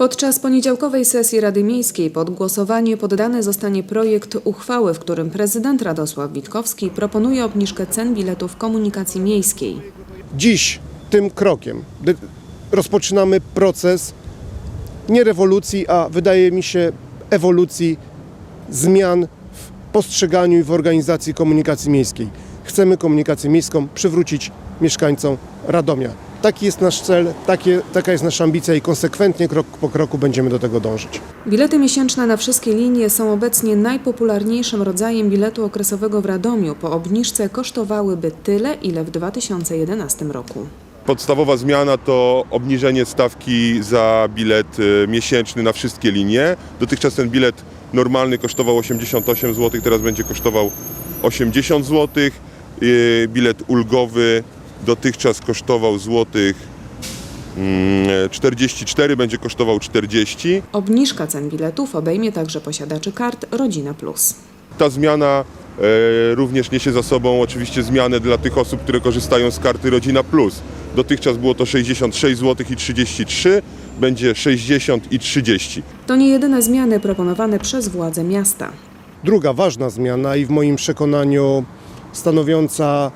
Podczas poniedziałkowej sesji Rady Miejskiej pod głosowanie poddany zostanie projekt uchwały, w którym prezydent Radosław Witkowski proponuje obniżkę cen biletów komunikacji miejskiej. Dziś tym krokiem rozpoczynamy proces nie rewolucji, a wydaje mi się ewolucji zmian w postrzeganiu i w organizacji komunikacji miejskiej. Chcemy komunikację miejską przywrócić mieszkańcom Radomia. Taki jest nasz cel, takie, taka jest nasza ambicja i konsekwentnie krok po kroku będziemy do tego dążyć. Bilety miesięczne na wszystkie linie są obecnie najpopularniejszym rodzajem biletu okresowego w Radomiu. Po obniżce kosztowałyby tyle, ile w 2011 roku. Podstawowa zmiana to obniżenie stawki za bilet y, miesięczny na wszystkie linie. Dotychczas ten bilet normalny kosztował 88 zł, teraz będzie kosztował 80 zł. Y, Bilet ulgowy dotychczas kosztował złotych mm, 44, będzie kosztował 40. Obniżka cen biletów obejmie także posiadaczy kart Rodzina Plus. Ta zmiana e, również niesie za sobą oczywiście zmianę dla tych osób, które korzystają z karty Rodzina Plus. Dotychczas było to 66 zł i 33, będzie 60 i 30. To nie jedyne zmiany proponowane przez władze miasta. Druga ważna zmiana i w moim przekonaniu stanowiąca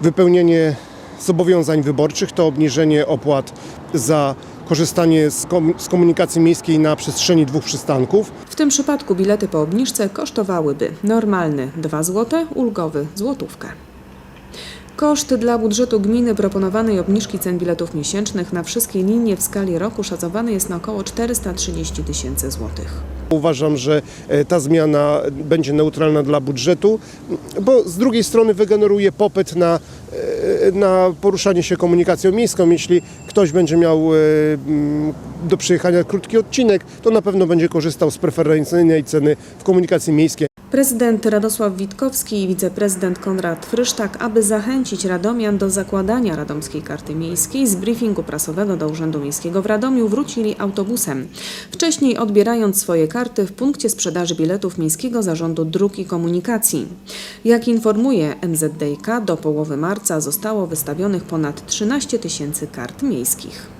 wypełnienie zobowiązań wyborczych to obniżenie opłat za korzystanie z, kom- z komunikacji miejskiej na przestrzeni dwóch przystanków. W tym przypadku bilety po obniżce kosztowałyby normalny 2 zł, ulgowy złotówkę. Koszt dla budżetu gminy proponowanej obniżki cen biletów miesięcznych na wszystkie linie w skali roku szacowany jest na około 430 tysięcy złotych. Uważam, że e, ta zmiana będzie neutralna dla budżetu, bo z drugiej strony wygeneruje popyt na, na poruszanie się komunikacją miejską. Jeśli ktoś będzie miał e, mm, do przejechania krótki odcinek, to na pewno będzie korzystał z preferencyjnej ceny w komunikacji miejskiej. Prezydent Radosław Witkowski i wiceprezydent Konrad Frysztak, aby zachęcić Radomian do zakładania radomskiej karty miejskiej, z briefingu prasowego do Urzędu Miejskiego w Radomiu wrócili autobusem. Wcześniej odbierając swoje karty w punkcie sprzedaży biletów Miejskiego Zarządu Dróg i Komunikacji. Jak informuje MZDiK, do połowy marca zostało wystawionych ponad 13 tysięcy kart miejskich.